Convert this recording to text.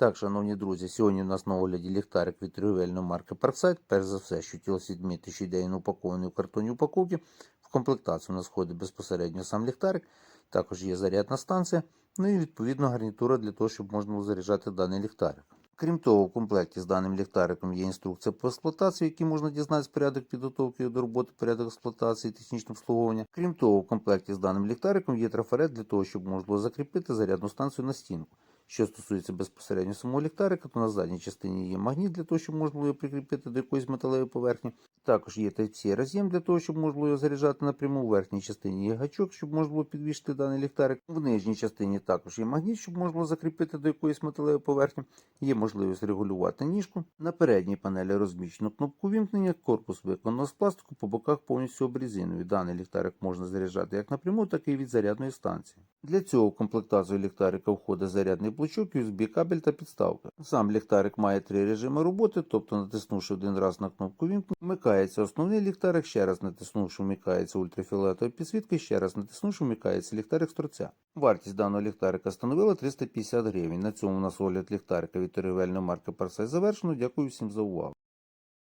Так, шановні друзі, сьогодні у нас на огляді ліхтарик від торгівельної марки Parkside. Перш за все, що хотілося відмітити, що йде він упакований у картонній упаковці. В комплектацію у нас входить безпосередньо сам ліхтарик, також є зарядна станція, ну і відповідно гарнітура для того, щоб можна було заряджати даний ліхтарик. Крім того, в комплекті з даним ліхтариком є інструкція по експлуатації, в якій можна дізнатися порядок підготовки до роботи, порядок експлуатації, технічне обслуговування. Крім того, в комплекті з даним ліхтариком є трафарет для того, щоб можна було закріпити зарядну станцію на стінку. Що стосується безпосередньо самого ліхтарика, то на задній частині є магніт для того, щоб можна було його прикріпити до якоїсь металевої поверхні. Також є Type-C роз'єм для того, щоб можна було його заряджати напряму. У верхній частині є гачок, щоб можна було підвішити даний ліхтарик. В нижній частині також є магніт, щоб можна було закріпити до якоїсь металевої поверхні. Є можливість регулювати ніжку. На передній панелі розміщено кнопку вімкнення, корпус виконано з пластику, по боках повністю обрізинові. Даний ліхтарик можна заряджати як напряму, так і від зарядної станції. Для цього в комплектацію ліхтарика входить зарядний блочок, USB кабель та підставка. Сам ліхтарик має три режими роботи, тобто натиснувши один раз на кнопку вімкнення, вмикається основний ліхтарик, ще раз натиснувши, вмикається ультрафіолетова підсвітка, ще раз натиснувши, вмикається ліхтарик з. Вартість даного ліхтарика становила 350 гривень. На цьому у нас огляд ліхтарика від торгівельної марки Парсай завершено. Дякую всім за увагу.